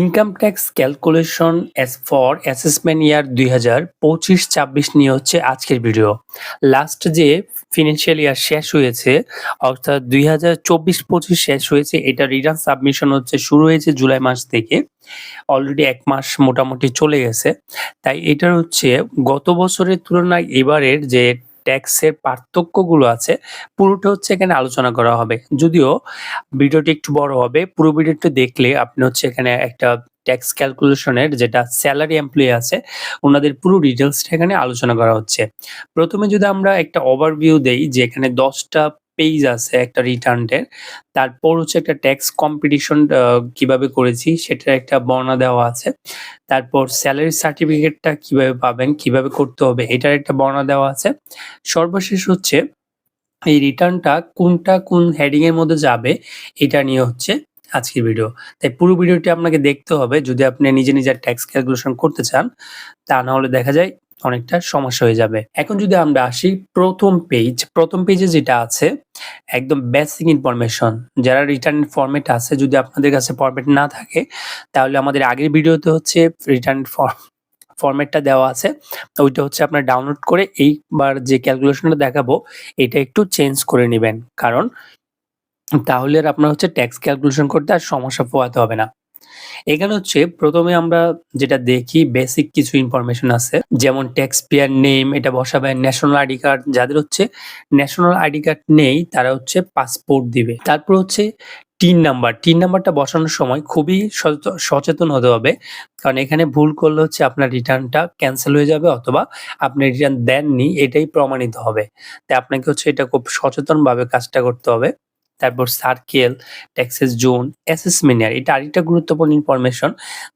Income tax calculation as for assessment year দুই হাজার পঁচিশ ছাব্বিশ নিয়ে হচ্ছে আজকের ভিডিও লাস্ট যে ফিনান্সিয়াল ইয়ার শেষ হয়েছে, অর্থাৎ দুই হাজার চব্বিশ পঁচিশ শেষ হয়েছে, এটা রিটার্ন সাবমিশন হচ্ছে শুরু হয়েছে জুলাই মাস থেকে। অলরেডি এক মাস মোটামুটি চলে গেছে। তাই এটার হচ্ছে গত বছরের তুলনায় এবারের যে ট্যাক্সের পার্থক্যগুলো আছে, পুরোটা হচ্ছে এখানে আলোচনা করা হবে। যদিও ভিডিওটি একটু বড় হবে, পুরো ভিডিওটি দেখলে আপনি হচ্ছে এখানে একটা ট্যাক্স ক্যালকুলেশনের যেটা স্যালারি এমপ্লয়ি আছে, ওনাদের পুরো ডিটেলসটা এখানে আলোচনা করা হচ্ছে। প্রথমে যদি আমরা একটা ওভারভিউ দেই যে এখানে দশটা পেজ আছে একটা রিটার্নের তারপর হচ্ছে একটা ট্যাক্স কম্পিটিশন কীভাবে করেছি সেটার একটা বর্ণনা দেওয়া আছে। তারপর স্যালারি সার্টিফিকেটটা কীভাবে পাবেন, কীভাবে করতে হবে এটার একটা বর্ণনা দেওয়া আছে। সর্বশেষ হচ্ছে এই রিটার্নটা কোনটা কোন হেডিং এর মধ্যে যাবে এটা নিয়ে হচ্ছে আজকের ভিডিও তাই পুরো ভিডিওটি আপনাকে দেখতে হবে। যদি আপনি নিজে নিজের ট্যাক্স ক্যালকুলেশন করতে চান, তা না হলে দেখা যায় অনেকটা সমস্যা হয়ে যাবে। এখন যদি আমরা আসি প্রথম পেজ প্রথম পেজে যেটা আছে, একদম বেসিক ইনফরমেশন যারা রিটার্ন ফরম্যাট আছে, যদি আপনাদের কাছে ফরম্যাট না থাকে, তাহলে আমাদের আগের ভিডিওতে হচ্ছে রিটার্ন ফর্ম ফরম্যাটটা দেওয়া আছে। ওইটা হচ্ছে আপনার ডাউনলোড করে এইবার যে ক্যালকুলেশনটা দেখাবো, এটা একটু চেঞ্জ করে নেবেন। কারণ তাহলে আপনার হচ্ছে ট্যাক্স ক্যালকুলেশন করতে আর সমস্যা পোয়াতে হবে না। এখানে হচ্ছে প্রথমে আমরা যেটা দেখি বেসিক কিছু ইনফরমেশন আছে, যেমন ট্যাক্স পেয়ার নেম এটা বসাবে ন্যাশনাল আইডি কার্ড যাদের হচ্ছে ন্যাশনাল আইডি কার্ড নেই, তারা হচ্ছে পাসপোর্ট দিবে। তারপর হচ্ছে টিন নাম্বার, টিন নাম্বারটা বসানোর সময় খুবই সচেত- সচেতন হতে হবে, কারণ এখানে ভুল করলে হচ্ছে আপনার রিটার্নটা ক্যান্সেল হয়ে যাবে অথবা আপনি রিটার্ন দেননি, এটাই প্রমাণিত হবে। তাই আপনাকে হচ্ছে এটা খুব সচেতনভাবে কাজটা করতে হবে। তারপর circle taxes zone assessment year এটা আরেকটা গুরুত্বপূর্ণ ইনফরমেশন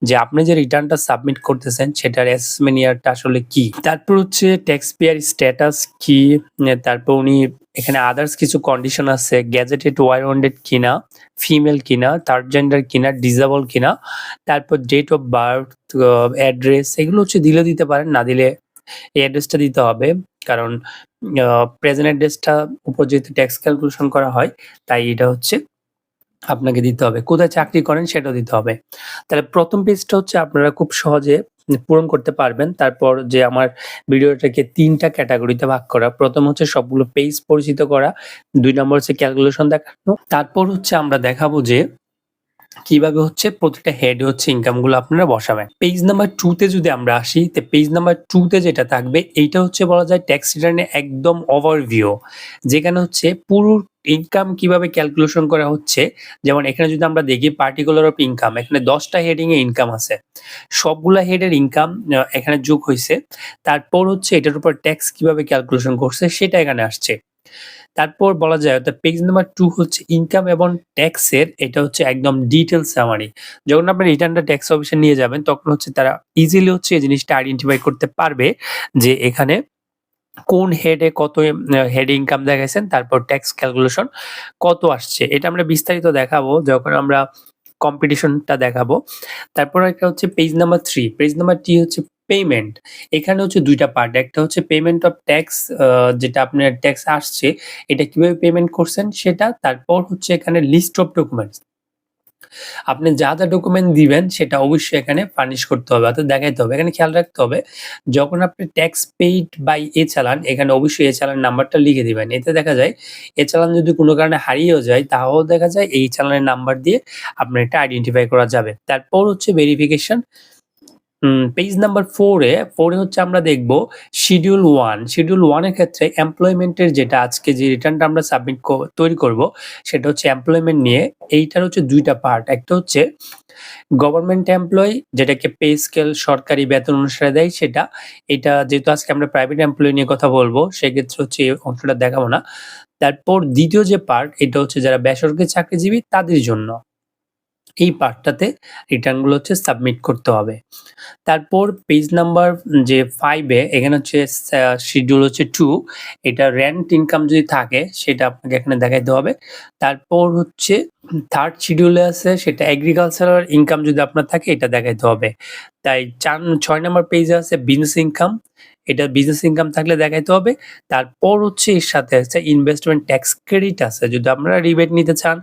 যে আপনি যে রিটার্নটা সাবমিট করতেছেন সেটার অ্যাসেসমেন্ট ইয়ারটা আসলে কি? তারপর হচ্ছে ট্যাক্স পেয়ার স্ট্যাটাস কি? তারপর উনি এখানে আদার্স কিছু কন্ডিশন আছে গ্যাজেটেড ওয়ারেন্টেড কিনা ফিমেল কিনা থার্ড জেন্ডার কিনা ডিজেবল কিনা, তারপর ডেট অফ বার্থ অ্যাড্রেস এগুলো হচ্ছে দিলে দিতে পারেন, না দিলে এই অ্যাড্রেসটা দিতে হবে। কারণ প্রেজেন্ট অ্যাড্রেসটা উপর যেহেতু ট্যাক্স ক্যালকুলেশন করা হয়, তাই এটা হচ্ছে আপনাকে দিতে হবে। কোথায় চাকরি করেন সেটাও দিতে হবে। তাহলে প্রথম পেজটা হচ্ছে আপনারা খুব সহজে পূরণ করতে পারবেন। তারপর যে আমার ভিডিওটাকে তিনটা ক্যাটাগরিতে ভাগ করা। প্রথম হচ্ছে সবগুলো পেজ পরিচিত করা, দুই নম্বর হচ্ছে ক্যালকুলেশন দেখানো। তারপর হচ্ছে আমরা দেখাবো যে কীভাবে হচ্ছে প্রতিটা হেড হচ্ছে ইনকামগুলো আপনারা বসাবেন। পেজ নাম্বার টু তে যদি আমরা আসি, তো পেজ নাম্বার টু তে যেটা থাকবে, এইটা হচ্ছে বলা যায় ট্যাক্স রিটার্নে একদম ওভারভিউ যেখানে হচ্ছে পুরো ইনকাম কীভাবে ক্যালকুলেশন করা হচ্ছে। যেমন এখানে যদি আমরা দেখি পার্টিকুলার অফ ইনকাম এখানে দশটা হেডিং এ ইনকাম আছে। সবগুলা হেডের ইনকাম এখানে যোগ হয়েছে তারপর হচ্ছে এটার উপর ট্যাক্স কীভাবে ক্যালকুলেশন করছে, সেটা এখানে আসছে। তারপর বলা যায়, অর্থাৎ পেজ নাম্বার টু হচ্ছে ইনকাম এবং ট্যাক্সের এটা হচ্ছে একদম ডিটেল সামারি যখন আপনি রিটার্নটা ট্যাক্স অফিসে নিয়ে যাবেন, তখন হচ্ছে তারা ইজিলি হচ্ছে এই জিনিসটা আইডেন্টিফাই করতে পারবে যে এখানে কোন হেডে কত হেড ইনকাম দেখাইছেন, তারপর ট্যাক্স ক্যালকুলেশন কত আসছে। এটা আমরা বিস্তারিত দেখাবো যখন আমরা কম্পিটিশনটা দেখাবো। তারপর একটা হচ্ছে page number three page number টি হচ্ছে পেমেন্ট এখানে হচ্ছে দুইটা পার্ট একটা হচ্ছে পেমেন্ট অফ ট্যাক্স যেটা আপনার ট্যাক্স আসছে, এটা কীভাবে পেমেন্ট করছেন সেটা, তারপর হচ্ছে এখানে লিস্ট অফ ডকুমেন্টস আপনি যা যা ডকুমেন্ট দিবেন, সেটা অবশ্যই এখানে ফার্নিশ করতে হবে, অর্থাৎ দেখাইতে হবে। এখানে খেয়াল রাখতে হবে, যখন আপনি ট্যাক্স পেইড বাই এ চালান, এখানে অবশ্যই এ চালান নাম্বারটা লিখে দিবেন। এতে দেখা যায় এ চালান যদি কোনো কারণে হারিয়েও যায়, তাহলেও দেখা যায় এই চালানের নাম্বার দিয়ে আপনার এটা আইডেন্টিফাই করা যাবে। তারপর হচ্ছে ভেরিফিকেশন পেজ নাম্বার ফোরে ফোরে হচ্ছে আমরা দেখব শিডিউল ওয়ান শিডিউল ওয়ানের ক্ষেত্রে এমপ্লয়মেন্টের যেটা আজকে যে রিটার্নটা আমরা সাবমিট তৈরি করব, সেটা হচ্ছে এমপ্লয়মেন্ট নিয়ে। এইটার হচ্ছে দুইটা পার্ট একটা হচ্ছে গভর্নমেন্ট এমপ্লয়ি যেটাকে পে স্কেল সরকারি বেতন অনুসারে দেয় সেটা। এটা যেহেতু আজকে আমরা প্রাইভেট এমপ্লয়ি নিয়ে কথা বলব, সেক্ষেত্রে হচ্ছে এই অংশটা দেখাবো না। তারপর দ্বিতীয় যে পার্ট এটা হচ্ছে যারা বেসরকারি চাকরিজীবী, তাদের জন্য। এই পার্টটাতে রিটার্নগুলো হচ্ছে সাবমিট করতে হবে। তারপর পেজ নাম্বার যে ফাইভে এখানে হচ্ছে শিডিউল হচ্ছে টু এটা রেন্ট ইনকাম যদি থাকে, সেটা আপনাকে এখানে দেখাইতে হবে। তারপর হচ্ছে থার্ড শিডিউলে আছে, সেটা এগ্রিকালচারাল ইনকাম যদি আপনার থাকে, এটা দেখাইতে হবে। তাই চার, ছয় নম্বর পেজে আছে বিজনেস ইনকাম এটা বিজনেস ইনকাম থাকলে দেখাইতে হবে। তারপর হচ্ছে এর সাথে আছে ইনভেস্টমেন্ট ট্যাক্স ক্রেডিট আছে। যদি আপনারা রিবেট নিতে চান,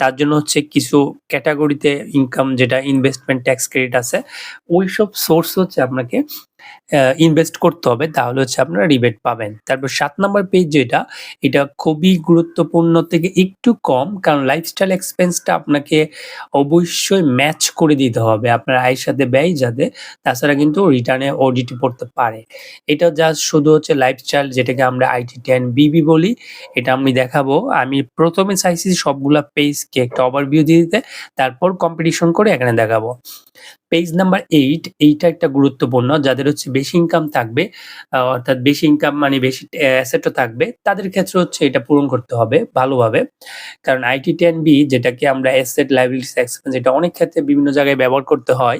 তার জন্য হচ্ছে কিছু ক্যাটাগরিতে ইনকাম যেটা ইনভেস্টমেন্ট ট্যাক্স ক্রেডিট আছে, ওইসব সোর্স হচ্ছে আপনাকে ইনভেস্ট করতে হবে, তাহলে হচ্ছে আপনারা রিবেট পাবেন। তারপর সাত নম্বর পেজ যেটা, এটা খুবই গুরুত্বপূর্ণ থেকে একটু কম, কারণ লাইফস্টাইল এক্সপেন্সটা আপনাকে অবশ্যই ম্যাচ করে দিতে হবে, আপনার আয়ের সাথে ব্যয় যাতে, তাছাড়া কিন্তু রিটার্নে অডিট পড়তে পারে। এটা জাস্ট শুধু হচ্ছে লাইফস্টাইল যেটাকে আমরা আইটি টেন বিবি বলি, এটা আমি দেখাবো। আমি প্রথমে চাইছি সবগুলা পেজকে একটা ওভারভিউ দিয়ে দিতে, তারপর কম্পিটিশন করে এখানে দেখাবো। পেজ নাম্বার এইট এইটা একটা গুরুত্বপূর্ণ। যাদের হচ্ছে বেশি ইনকাম থাকবে অর্থাৎ বেশি ইনকাম মানে বেশি অ্যাসেটও থাকবে, তাদের ক্ষেত্রে হচ্ছে এটা পূরণ করতে হবে ভালোভাবে। কারণ আইটি টেন বি যেটাকে আমরা অ্যাসেট লাইবিলিটিস এক্সপেন্স এটা অনেক ক্ষেত্রে বিভিন্ন জায়গায় ব্যবহার করতে হয়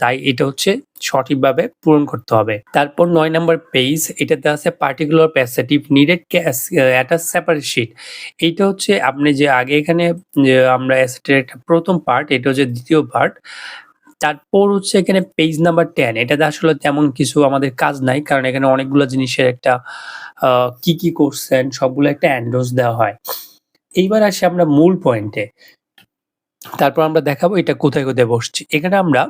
তাই এটা হচ্ছে সঠিকভাবে পূরণ করতে হবে। তারপর নয় নম্বর পেজ এটাতে আছে পার্টিকুলার প্যাসেটিভ নিডেড একটা সেপারেট শিট এইটা হচ্ছে আপনি যে আগে এখানে আমরা অ্যাসেটের একটা প্রথম পার্ট এটা হচ্ছে দ্বিতীয় পার্ট তারপর হচ্ছে এখানে পেজ নাম্বার টেন এটাতে আসলে তেমন কিছু আমাদের কাজ নাই, কারণ এখানে অনেকগুলো জিনিসের একটা কি কি করছেন, সবগুলো একটা অ্যান্ডোজ দেওয়া হয়। এইবার আসি আমরা মূল পয়েন্টে তারপর আমরা দেখাবো এটা কোথায় কোথায় বসছি। এখানে আমরা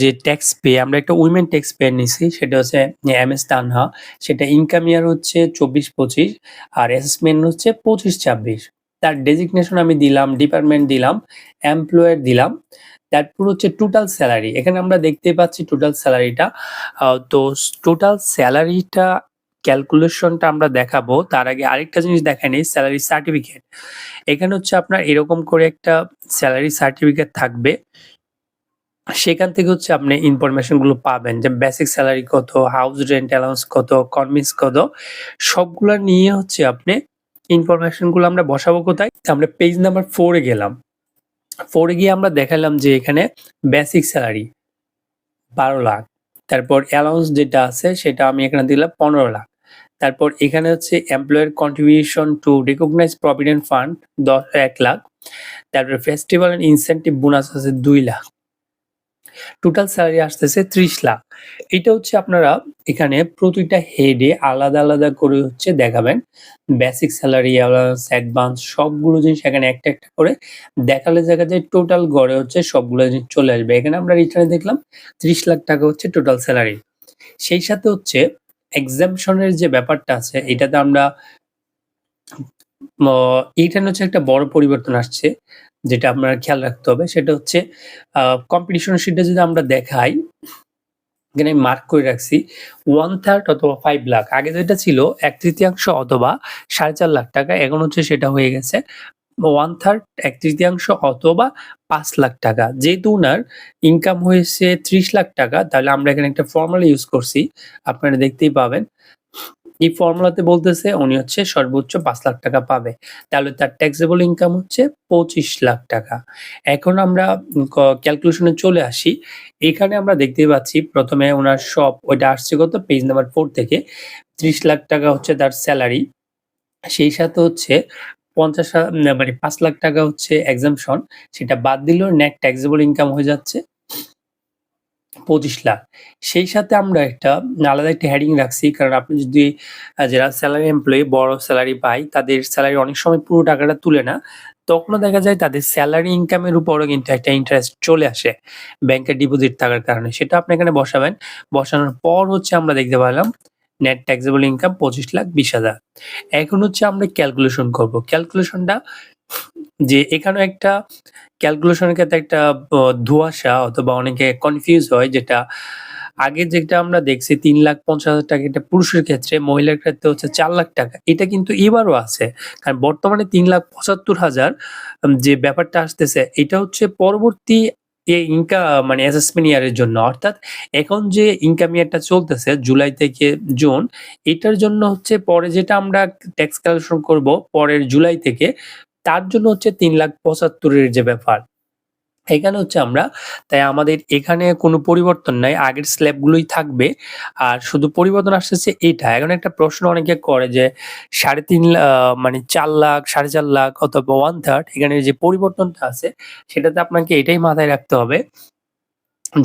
যে ট্যাক্স পে আমরা একটা উইমেন ট্যাক্স পে নিছি, সেটা হচ্ছে এম এস তানহা। সেটা ইনকাম ইয়ার হচ্ছে চব্বিশ পঁচিশ, আর অ্যাসেসমেন্ট হচ্ছে পঁচিশ ছাব্বিশ। তার ডেজিগনেশন আমি দিলাম ডিপার্টমেন্ট দিলাম এমপ্লয়ার দিলাম। তারপর হচ্ছে টোটাল স্যালারি এখানে আমরা দেখতে পাচ্ছি টোটাল স্যালারিটা তো টোটাল স্যালারিটা ক্যালকুলেশনটা আমরা দেখাবো। তার আগে আরেকটা জিনিস দেখে নিই স্যালারি সার্টিফিকেট এখানে হচ্ছে আপনার এরকম করে একটা স্যালারি সার্টিফিকেট থাকবে। সেখান থেকে হচ্ছে আপনি ইনফরমেশনগুলো পাবেন যে বেসিক স্যালারি কত হাউস রেন্ট অ্যালাউন্স কত কনভিন্স কত। সবগুলো নিয়ে হচ্ছে আপনি ইনফরমেশনগুলো আমরা বসাবো কোথায়? আমরা পেজ নাম্বার ফোরে গেলাম। ফোরে গিয়ে আমরা দেখালাম যে এখানে বেসিক স্যালারি বারো লাখ। তারপর অ্যালাউন্স যেটা আছে সেটা আমি এখানে দিলাম পনেরো লাখ। তারপর এখানে হচ্ছে employer contribution to recognise provident fund দশ, এক লাখ। তারপর ফেস্টিভ্যাল অ্যান্ড ইনসেন্টিভ বোনাস আছে দুই লাখ। টোটাল স্যালারি আসতেছে ত্রিশ লাখ। এটা হচ্ছে আপনারা এখানে প্রতিটা হেডে আলাদা আলাদা করে হচ্ছে দেখাবেন। বেসিক স্যালারি অ্যালাউন্স অ্যাডভান্স সবগুলো জিনিস এখানে একটা একটা করে দেখালে দেখা যায় টোটাল গড়ে হচ্ছে সবগুলো জিনিস চলে আসবে। এখানে আমরা রিটার্নে দেখলাম ত্রিশ লাখ টাকা হচ্ছে টোটাল স্যালারি সেই সাথে হচ্ছে এক্সামশনের যে ব্যাপারটা আছে, এটাতে আমরা এইখানে হচ্ছে একটা বড় পরিবর্তন আসছে। যেটা আপনার খেয়াল রাখতে হবে, সেটা হচ্ছে কম্পিটিশন শিটে যদি আমরা দেখাই, এখানে আমি মার্ক করে রাখছি ওয়ান থার্ড অথবা ফাইভ লাখ আগে যেটা ছিল, এক তৃতীয়াংশ অথবা সাড়ে চার লাখ টাকা, এখন হচ্ছে সেটা হয়ে গেছে ওয়ান থার্ড এক তৃতীয়াংশ অথবা পাঁচ লাখ টাকা। যেহেতু ওনার ইনকাম হয়েছে ত্রিশ লাখ টাকা, তাহলে আমরা এখানে একটা ফর্মুলা ইউজ করছি, আপনারা দেখতেই পাবেন। এই ফর্মুলাতে বলতেছে উনি হচ্ছে সর্বোচ্চ পাঁচ লাখ টাকা পাবে। তাহলে তার ট্যাক্সেবল ইনকাম হচ্ছে পঁচিশ লাখ টাকা। এখন আমরা ক্যালকুলেশনে চলে আসি। এখানে আমরা দেখতে পাচ্ছি প্রথমে ওনার সব ওইটা আসছে কত? পেজ নাম্বার ফোর থেকে। ত্রিশ লাখ টাকা হচ্ছে তার স্যালারি সেই সাথে হচ্ছে পঞ্চাশ মানে পাঁচ লাখ টাকা হচ্ছে এক্সামশন সেটা বাদ দিলেও নেট ট্যাক্সেবল ইনকাম হয়ে যাচ্ছে। পঁচিশ লাখ। সেই সাথে আমরা একটা, আলাদা একটা হেডিং রাখছি, কারণ আপনি যদি যারা স্যালারি এমপ্লয়ি বড় স্যালারি পায়, তাদের স্যালারি অনেক সময় পুরো টাকাটা তুলে না। তখনও দেখা যায় তাদের স্যালারি ইনকামের উপরও কিন্তু একটা ইন্টারেস্ট চলে আসে ব্যাংকের ডিপোজিট থাকার কারণে। সেটা আপনি এখানে বসাবেন। বসানোর পর হচ্ছে আমরা দেখতে পেলাম নেট ট্যাক্সেবল ইনকাম পঁচিশ লাখ বিশ হাজার। এখন হচ্ছে আমরা ক্যালকুলেশন করব। ক্যালকুলেশনটা যে এখানে একটা ক্যালকুলেশনের ক্ষেত্রে একটা ধোঁয়াশা অথবা অনেকে কনফিউজ হয় যেটা আগে যেটা আমরা দেখছি তিন লাখ পঞ্চাশ হাজার টাকা এটা পুরুষের ক্ষেত্রে, মহিলার ক্ষেত্রে হচ্ছে চার লাখ টাকা। এটা কিন্তু এবারও আছে। কারণ বর্তমানে তিন লাখ পঁচাত্তর হাজার যে ব্যাপারটা আসতেছে, এটা হচ্ছে পরবর্তী ইনকাম মানে অ্যাসেসমেন্ট ইয়ারের জন্য। অর্থাৎ এখন যে ইনকাম ইয়ারটা চলতেছে, জুলাই থেকে জুন, এটার জন্য হচ্ছে পরে যেটা আমরা ট্যাক্স ক্যালকুলেশন করব, পরের জুলাই থেকে তার জন্য হচ্ছে তিন লাখ পঁচাত্তরের যে ব্যাপার, এখানে হচ্ছে আমরা, তাই আমাদের এখানে কোনো পরিবর্তন নাই, আগের স্ল্যাবগুলোই থাকবে। আর শুধু পরিবর্তন আসতেছে এটা। এখন একটা প্রশ্ন অনেকে করে যে সাড়ে তিন মানে চার লাখ, সাড়ে চার লাখ অথবা ওয়ান থার্ড এখানে যে পরিবর্তনটা আছে, সেটাতে আপনাকে এটাই মাথায় রাখতে হবে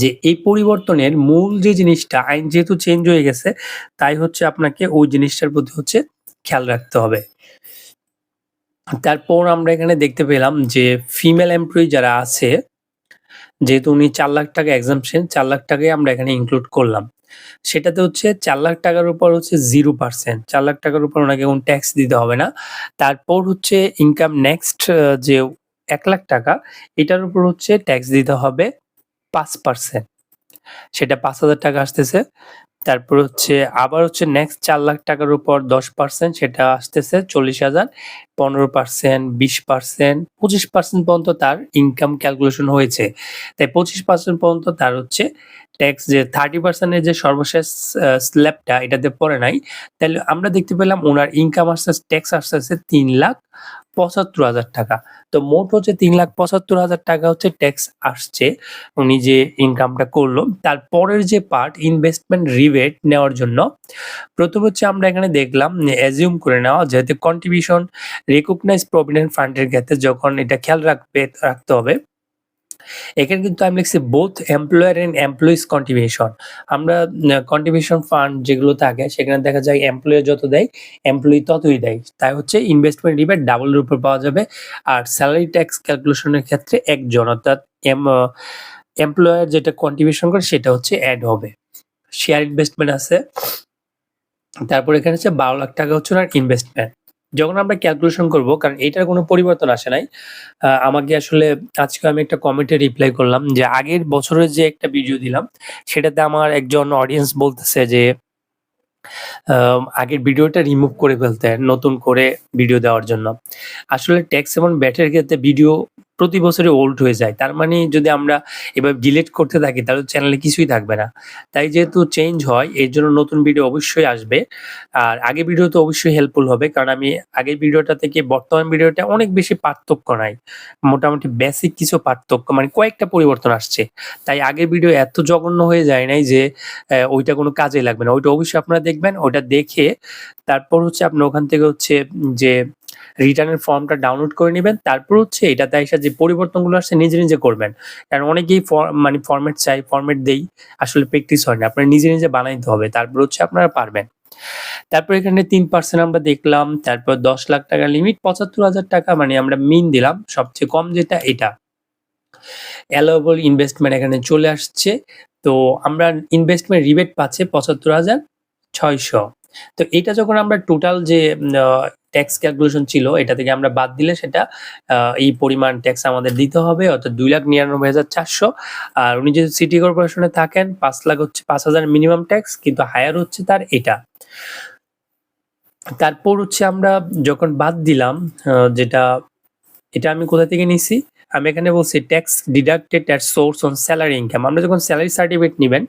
যে এই পরিবর্তনের মূল যে জিনিসটা, আইন যেহেতু চেঞ্জ হয়ে গেছে, তাই হচ্ছে আপনাকে ওই জিনিসটার প্রতি হচ্ছে খেয়াল রাখতে হবে। তারপর আমরা এখানে দেখতে পেলাম যে ফিমেল এমপ্লয়ি যারা আছে, যেহেতু উনি চার লাখ টাকা এক্সামশন চার লাখ টাকাই আমরা এখানে ইনক্লুড করলাম। সেটাতে হচ্ছে চার লাখ টাকার উপর হচ্ছে জিরো পার্সেন্ট চার লাখ টাকার উপর ওনাকে কোনো ট্যাক্স দিতে হবে না। তারপর হচ্ছে ইনকাম নেক্সট যে এক লাখ টাকা, এটার উপর হচ্ছে ট্যাক্স দিতে হবে পাঁচ পার্সেন্ট সেটা পাঁচ হাজার টাকা আসতেছে। তারপর হচ্ছে আবার হচ্ছে নেক্সট চার লাখ টাকার উপর দশ পার্সেন্ট সেটা আসতেছে চল্লিশ হাজার, পনেরো পার্সেন্ট বিশ পার্সেন্ট পঁচিশ পার্সেন্ট পর্যন্ত তার ইনকাম ক্যালকুলেশন হয়েছে। তাই পঁচিশ পার্সেন্ট পর্যন্ত তার হচ্ছে ট্যাক্স যে থার্টি পার্সেন্টের যে সর্বশেষ স্ল্যাবটা এটাতে পড়ে নাই। তাহলে আমরা দেখতে পেলাম ওনার ইনকাম আসতে ট্যাক্স আসতেছে তিন লাখ পঁচাত্তর হাজার টাকা। তো মোট হচ্ছে তিন লাখ পঁচাত্তর হাজার টাকা হচ্ছে ট্যাক্স আসছে। উনি যে ইনকামটা করল তারপরের যে পার্ট ইনভেস্টমেন্ট রিবেট নেওয়ার জন্য, প্রথম হচ্ছে আমরা এখানে দেখলাম অ্যাজিউম করে নেওয়া, যেহেতু কন্ট্রিবিউশন রেকগনাইজ প্রভিডেন্ট ফান্ডের ক্ষেত্রে যখন এটা খেয়াল রাখবে, রাখতে হবে এখানে কিন্তু আমি লিখছি both employer and employees contribution আমরা কন্ট্রিবিউশন ফান্ড যেগুলো থাকে, সেখানে দেখা যায় এমপ্লয়ার যত দেয় এমপ্লয়ি ততই দেয়। তাই হচ্ছে ইনভেস্টমেন্ট রিবেট ডাবলের উপর পাওয়া যাবে। আর স্যালারি ট্যাক্স ক্যালকুলেশনের ক্ষেত্রে একজন, অর্থাৎ এম এমপ্লয়ার যেটা কন্ট্রিবিউশন করে, সেটা হচ্ছে অ্যাড হবে। শেয়ার ইনভেস্টমেন্ট আছে। তারপর এখানে হচ্ছে বারো লাখ টাকা হচ্ছে ওনার ইনভেস্টমেন্ট যখন আমরা ক্যালকুলেশন করব, কারণ এটার কোনো পরিবর্তন আসে নাই আমাকে আসলে আজকে আমি একটা কমেন্টে রিপ্লাই করলাম যে আগের বছরের যে একটা ভিডিও দিলাম, সেটাতে আমার একজন অডিয়েন্স বলতেছে যে আগের ভিডিওটা রিমুভ করে ফেলতে, নতুন করে ভিডিও দেওয়ার জন্য। আসলে ট্যাক্স এবং ব্যাটের ক্ষেত্রে ভিডিও প্রতি বছরে ওল্ড হয়ে যায়। তার মানে যদি আমরা এবার ডিলেট করতে থাকি, তাহলে চ্যানেলে কিছুই থাকবে না। তাই যেহেতু চেঞ্জ হয়, এর জন্য নতুন ভিডিও অবশ্যই আসবে। আর আগে ভিডিও তো অবশ্যই হেল্পফুল হবে, কারণ আমি আগের ভিডিওটা থেকে বর্তমান ভিডিওটা অনেক বেশি পার্থক্য নাই। মোটামুটি বেসিক কিছু পার্থক্য মানে কয়েকটা পরিবর্তন আসছে। তাই আগের ভিডিও এত জঘন্য হয়ে যায় নাই যে ওইটা কোনো কাজে লাগবে না। ওইটা অবশ্যই আপনারা দেখবেন, ওইটা দেখে তারপর হচ্ছে আপনি ওখান থেকে হচ্ছে যে রিটার্নের ফর্মটা ডাউনলোড করে নেবেন। তারপর হচ্ছে এটাতে এসে যে পরিবর্তনগুলো আসছে নিজে নিজে করবেন। কারণ অনেকেই মানে ফর্মেট চাই ফর্মেট দেই, আসলে প্র্যাকটিস হয় না। আপনার নিজে নিজে বানাইতে হবে, তারপর হচ্ছে আপনারা পারবেন। তারপর এখানে তিন পার্সেন্ট আমরা দেখলাম, তারপর দশ লাখ টাকা লিমিট পঁচাত্তর হাজার টাকা মানে আমরা মিন দিলাম। সবচেয়ে কম যেটা এটা। অ্যালোয়েবল ইনভেস্টমেন্ট এখানে চলে আসছে। তো আমরা ইনভেস্টমেন্ট রিবেট পাচ্ছে পঁচাত্তর হাজার ছয়শো। তো এটা যখন আমরা টোটাল যে ট্যাক্স ক্যালকুলেশন ছিল, এটা থেকে আমরা বাদ দিলে সেটা এই পরিমাণ ট্যাক্স আমাদের দিতে হবে, অর্থাৎ দুই লাখ নিরানব্বই হাজার চারশো। আর উনি যদি সিটি কর্পোরেশনে থাকেন, পাঁচ লাখ হচ্ছে, পাঁচ হাজার মিনিমাম ট্যাক্স কিন্তু হায়ার হচ্ছে তার এটা। তারপর হচ্ছে আমরা যখন বাদ দিলাম যেটা, এটা আমি কোথা থেকে নিছি? আমি এখানে বলছি tax deducted at source on salary income আমরা যখন স্যালারি সার্টিফিকেট নেবেন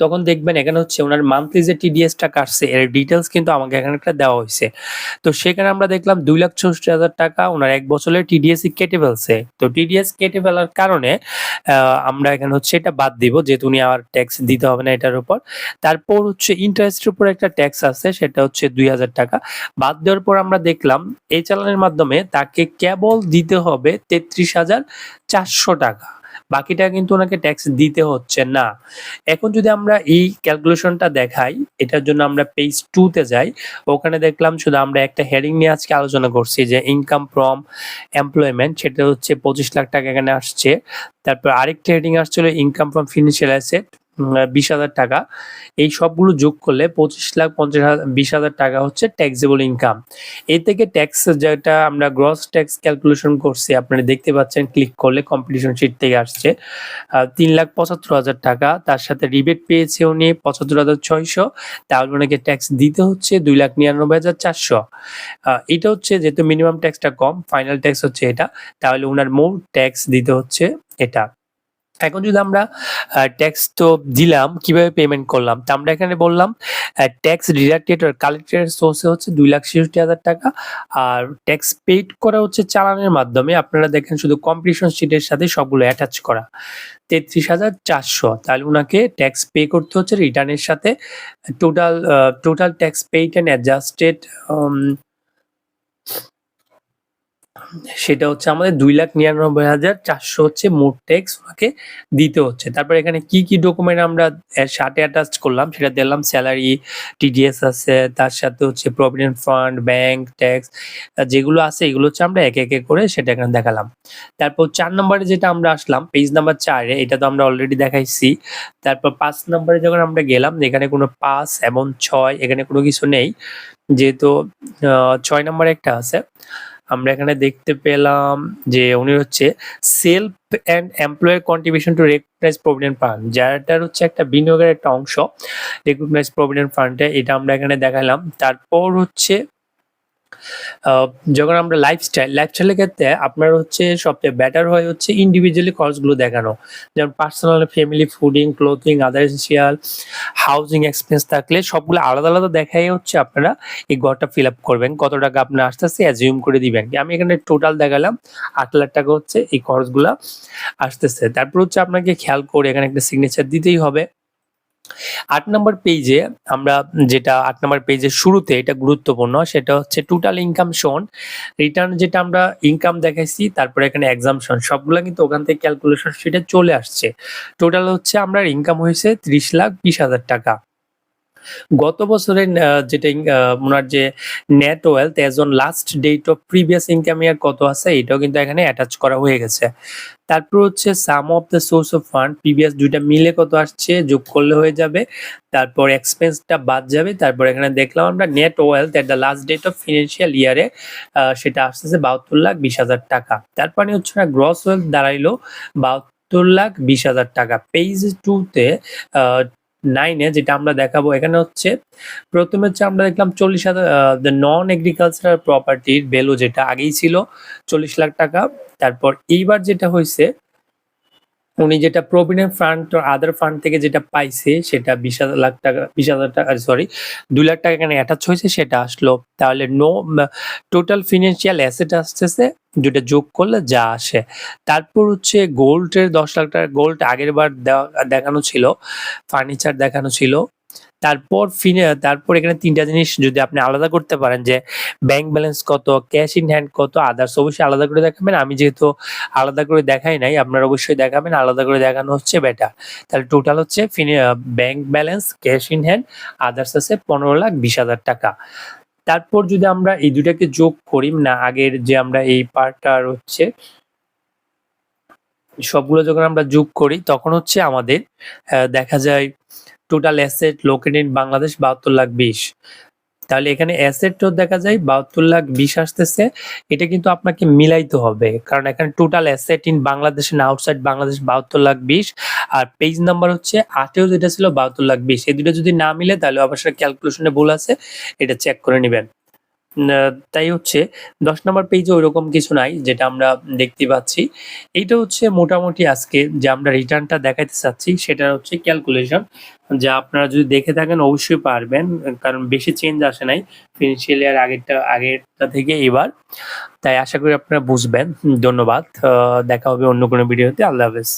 তখন দেখবেন এখানে হচ্ছে ওনার মান্থলি যে টিডিএসটা কাটছে, এর ডিটেলস কিন্তু আমাকে এখানে একটা দেওয়া হয়েছে। তো সেখানে আমরা দেখলাম দুই লাখ চৌষট্টি হাজার টাকা ওনার এক বছরের টিডিএসই কেটে ফেলছে। তো টিডিএস কেটে ফেলার কারণে আমরা এখানে হচ্ছে এটা বাদ দিব, যেহেতু উনি আর ট্যাক্স দিতে হবে না এটার উপর। তারপর হচ্ছে ইন্টারেস্টের উপর একটা ট্যাক্স আছে, সেটা হচ্ছে দুই হাজার টাকা। বাদ দেওয়ার পর আমরা দেখলাম, এই চালানের মাধ্যমে তাকে কেবল দিতে হবে তেত্রিশ হাজার চারশো টাকা। বাকিটা কিন্তু ওনাকে ট্যাক্স দিতে হচ্ছে না। এখন যদি আমরা এই ক্যালকুলেশনটা দেখাই, এটার জন্য আমরা পেজ টুতে যাই। ওখানে দেখলাম শুধু আমরা একটা হেডিং নিয়ে আজকে আলোচনা করছি যে ইনকাম ফ্রম এমপ্লয়মেন্ট সেটা হচ্ছে পঁচিশ লাখ টাকা এখানে আসছে। তারপর আরেকটা হেডিং আসছিল ইনকাম ফ্রম ফিনান্সিয়াল অ্যাসেট বিশ হাজার টাকা। এই সবগুলো যোগ করলে পঁচিশ লাখ পঞ্চাশ হাজার, বিশ হাজার টাকা হচ্ছে ট্যাক্সেবল ইনকাম এ থেকে ট্যাক্স যেটা আমরা গ্রস ট্যাক্স ক্যালকুলেশন করছি, আপনারা দেখতে পাচ্ছেন ক্লিক করলে কম্পিটিশন শিট থেকে আসছে। তিন লাখ পঁচাত্তর হাজার টাকা, তার সাথে রিবেট পেয়েছে উনি পঁচাত্তর হাজার ছয়শো, তাহলে ওনাকে ট্যাক্স দিতে হচ্ছে দুই লাখ নিরানব্বই হাজার চারশো। এটা হচ্ছে যেহেতু মিনিমাম ট্যাক্সটা কম ফাইনাল ট্যাক্স হচ্ছে এটা, তাহলে ওনার মোট ট্যাক্স দিতে হচ্ছে এটা। এখন যদি আমরা ট্যাক্স তো দিলাম, কীভাবে পেমেন্ট করলাম? তা আমরা এখানে বললাম ট্যাক্স ডিডাক্টেড কালেক্টেড সোর্সে হচ্ছে দুই লাখ ছেষট্টি হাজার টাকা, আর ট্যাক্স পেইড করা হচ্ছে চালানের মাধ্যমে। আপনারা দেখেন শুধু কম্পিটিশন শিটের সাথে সবগুলো অ্যাটাচ করা। তেত্রিশ হাজার চারশো। তাহলে ওনাকে ট্যাক্স পে করতে হচ্ছে রিটার্নের সাথে। Total total tax paid and adjusted সেটা হচ্ছে আমাদের দুই লাখ নিরানব্বই হাজার চারশো হচ্ছে মোট ট্যাক্স ওনাকে দিতে হচ্ছে। তারপর এখানে কি কি ডকুমেন্ট আমরা সাথে অ্যাটাচ করলাম, সেটা দিলাম স্যালারি টিডিএস আছে, তার সাথে হচ্ছে প্রভিডেন্ট ফান্ড ব্যাংক ট্যাক্স যেগুলো আছে, এগুলো হচ্ছে আমরা একে একে করে সেটা এখানে দেখালাম। তারপর চার নম্বরে যেটা আমরা আসলাম পেজ নাম্বার চারে এটা তো আমরা অলরেডি দেখাইছি। তারপর পাঁচ নম্বরে যখন আমরা গেলাম, এখানে কোনো পাঁচ এবং ছয়, এখানে কোনো কিছু নেই। যেহেতু ছয় নম্বরে একটা আছে। আমরা এখানে দেখতে পেলাম যে উনি হচ্ছে self and employer contribution to recognise provident fund যারটার হচ্ছে একটা বিনিয়োগের একটা অংশ রেকগনাইজ প্রভিডেন্ট ফান্ডে এটা আমরা এখানে দেখালাম। তারপর হচ্ছে যখন আমরা লাইফস্টাইল লাইফস্টাইলের ক্ষেত্রে আপনার হচ্ছে সবচেয়ে বেটার হয় হচ্ছে ইন্ডিভিজুয়ালি খরচগুলো দেখানো। যেমন personal family fooding clothing other essential housing expense থাকলে সবগুলো আলাদা আলাদা দেখাই হচ্ছে আপনারা এই ঘরটা ফিল আপ করবেন। কত টাকা আপনার আস্তে আস্তে অ্যাজিউম করে দিবেন। আমি এখানে টোটাল দেখালাম, আট লাখ টাকা হচ্ছে এই খরচগুলা আসতেছে। তারপর হচ্ছে আপনাকে খেয়াল করে এখানে একটা সিগনেচার দিতেই হবে। আট নম্বর পেজে আমরা যেটা আট নম্বর পেজের শুরুতে এটা গুরুত্বপূর্ণ, সেটা হচ্ছে টোটাল ইনকাম শোন রিটার্ন যেটা আমরা ইনকাম দেখাইছি, তারপরে এখানে এক্সামশন সবগুলো কিন্তু ওখান থেকে ক্যালকুলেশন সেটা চলে আসছে। টোটাল হচ্ছে আমরা ইনকাম হয়েছে ত্রিশ লাখ বিশ হাজার টাকা। গত বছরের যেটা ওনার যে net wealth as on last date of previous income year কত আছে, এটাও কিন্তু এখানে অ্যাটাচ করা হয়ে গেছে। তারপর হচ্ছে sum of the source of fund previous দুইটা মিলে কত আসছে, যোগ করলে হয়ে যাবে, তারপর এক্সপেন্সটা বাদ যাবে, তারপর এখানে দেখলাম আমরা net wealth at the last date of financial ইয়ারে সেটা আসতেছে বাহাত্তর লাখ বিশ হাজার টাকা। তারপরে হচ্ছে না গ্রস ওয়েলথ দাঁড়াইলো বাহাত্তর লাখ বিশ হাজার টাকা। পেজ টুতে নাইনে যেটা আমরা দেখাবো এখানে হচ্ছে, প্রথমে হচ্ছে আমরা দেখলাম চল্লিশ হাজার নন এগ্রিকালচারাল প্রপার্টির ভ্যালু যেটা আগেই ছিল, চল্লিশ লাখ টাকা। তারপর এইবার যেটা হয়েছে উনি যেটা প্রভিডেন্ট ফান্ড আদার ফান্ড থেকে যেটা পাইছে, সেটা বিশ লাখ টাকা, বিশ হাজার টাকা সরি দুই লাখ টাকা এখানে অ্যাটাচ হয়েছে, সেটা আসলো। তাহলে নো টোটাল ফিনান্সিয়াল অ্যাসেট আসতেছে যেটা যোগ করলে যা আসে। তারপর হচ্ছে গোল্ডের দশ লাখ টাকা গোল্ড আগের বার দেখানো ছিল ফার্নিচার দেখানো ছিল। তারপর ফিনে, তারপর এখানে তিনটা জিনিস যদি আপনি আলাদা করতে পারেন যে ব্যাংক ব্যালেন্স কত ক্যাশ ইন হ্যান্ড কত আদার্স অবশ্যই আলাদা করে দেখাবেন। আমি যেহেতু আলাদা করে দেখাই নাই, আপনারা অবশ্যই দেখাবেন। আলাদা করে দেখানো হচ্ছে বেটার তাহলে টোটাল হচ্ছে ফিনে bank balance cash in hand others আছে পনেরো লাখ বিশ হাজার টাকা। তারপর যদি আমরা এই দুটাকে যোগ করি না আগের যে আমরা এই পার্টটা হচ্ছে, সবগুলো যখন আমরা যোগ করি, তখন হচ্ছে আমাদের দেখা যায় total asset located in Bangladesh বাহাত্তর লাখ বিশ। তাহলে এখানে অ্যাসেটও দেখা যায়, বাহাত্তর লাখ বিশ আসতেছে। এটা কিন্তু আপনাকে মিলাইতে হবে। কারণ এখানে টোটাল অ্যাসেট ইন বাংলাদেশ না আউটসাইড বাংলাদেশ বাহাত্তর লাখ বিশ। আর পেজ নাম্বার হচ্ছে আটেও যেটা ছিল বাহাত্তর লাখ বিশ। এই দুটো যদি না মিলে, তাহলে অবশ্যই ক্যালকুলেশনে ভুল আছে। এটা চেক করে নেবেন। তাই হচ্ছে দশ নম্বর পেজে ওইরকম কিছু নাই যেটা আমরা দেখতে পাচ্ছি। এইটা হচ্ছে মোটামুটি আজকে যে আমরা রিটার্নটা দেখাতে চাচ্ছি, সেটা হচ্ছে ক্যালকুলেশন যা আপনারা যদি দেখে থাকেন অবশ্যই পারবেন, কারণ বেশি চেঞ্জ আসে নাই ফিনান্সিয়াল ইয়ার আগেরটা আগেরটা থেকে এবার। তাই আশা করি আপনারা বুঝবেন। ধন্যবাদ। দেখা হবে অন্য কোনো ভিডিওতে আল্লাহ হাফেজ।